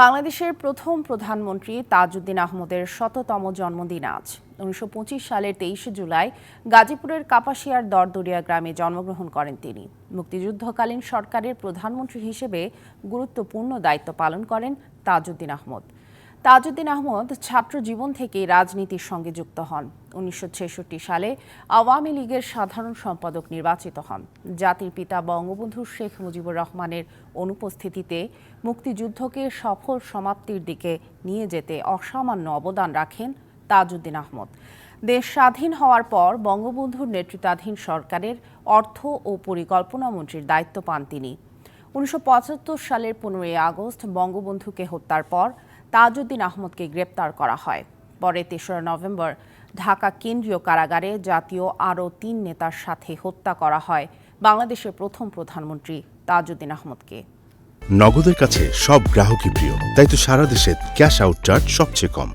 বাংলাদেশের প্রথম প্রধানমন্ত্রী তাজউদ্দিন আহমদের শততম জন্মদিন আজ। উনিশশো পঁচিশ সালের তেইশে জুলাই গাজীপুরের কাপাসিয়ার দরদরিয়া গ্রামে জন্মগ্রহণ করেন তিনি। মুক্তিযুদ্ধকালীন সরকারের প্রধানমন্ত্রী হিসেবে গুরুত্বপূর্ণ দায়িত্ব পালন করেন তাজউদ্দিন আহমদ। তাজউদ্দিন আহমদ ছাত্র জীবন থেকেই রাজনীতির সঙ্গে যুক্ত হন। উনিশশো ছেষট্টি সালে আওয়ামী লীগের সাধারণ সম্পাদক নির্বাচিত হন। জাতির পিতা বঙ্গবন্ধু শেখ মুজিবুর রহমানের অনুপস্থিতিতে মুক্তিযুদ্ধকে সফল সমাপ্তির দিকে নিয়ে যেতে অসামান্য অবদান রাখেন তাজউদ্দিন আহমদ। দেশ স্বাধীন হওয়ার পর বঙ্গবন্ধুর নেতৃত্বাধীন সরকারের অর্থ ও পরিকল্পনা মন্ত্রীর দায়িত্ব পান তিনি। উনিশশো পঁচাত্তর সালের পনেরোই আগস্ট বঙ্গবন্ধুকে হত্যার পর তাজউদ্দিন আহমদকে গ্রেপ্তার করা হয়। পরে তেসরা নভেম্বর ঢাকা কেন্দ্রীয় কারাগারে জাতীয় আরও তিন নেতার সাথে হত্যা করা হয় বাংলাদেশের প্রথম প্রধানমন্ত্রী তাজউদ্দিন আহমদকে। নগদের কাছে সব গ্রাহকই প্রিয়, তাই তো সারা দেশে ক্যাশ আউট চার্জ সবচেয়ে কম।